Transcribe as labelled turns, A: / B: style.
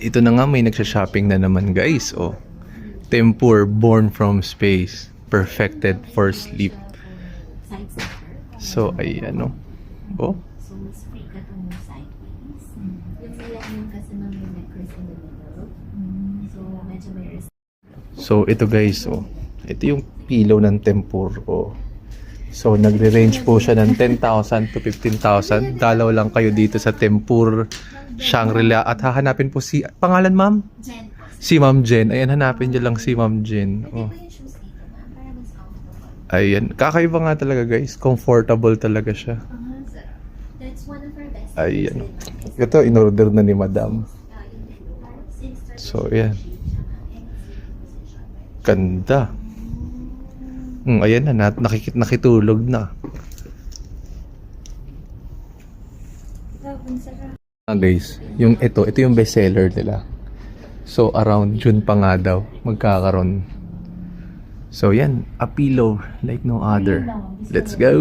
A: ito na nga may nagsha-shopping na naman guys. Oh. Tempur born from space. Perfected for sleep. So ay ano. Oh.
B: So, mas free ka itong sideways. Yung millennium kasi ng may necklace in the middle. So, medyo may
A: So ito guys, oh. Ito yung pillow ng Tempur. Oh. So nagre-range po siya ng 10,000 to 15,000. Dalaw lang kayo dito sa Tempur Shangri-La at hahanapin po si pangalan ma'am?
B: Jen.
A: Si Ma'am Jen. Ayan hanapin niyo lang si Ma'am Jen. Oh. Ayan. Kakaiba nga talaga guys. Comfortable talaga siya.
B: Best
A: Ayan. Ito, in-order na ni Madam.
B: Since
A: So, ayan.
B: tradition,
A: Ganda. Mm, ayan na, nat- nakikit nakitulog na. Ah, guys, yung ito, ito yung bestseller nila. So, around June pa nga daw, magkakaroon. So, yan, a pillow like no other. Let's go!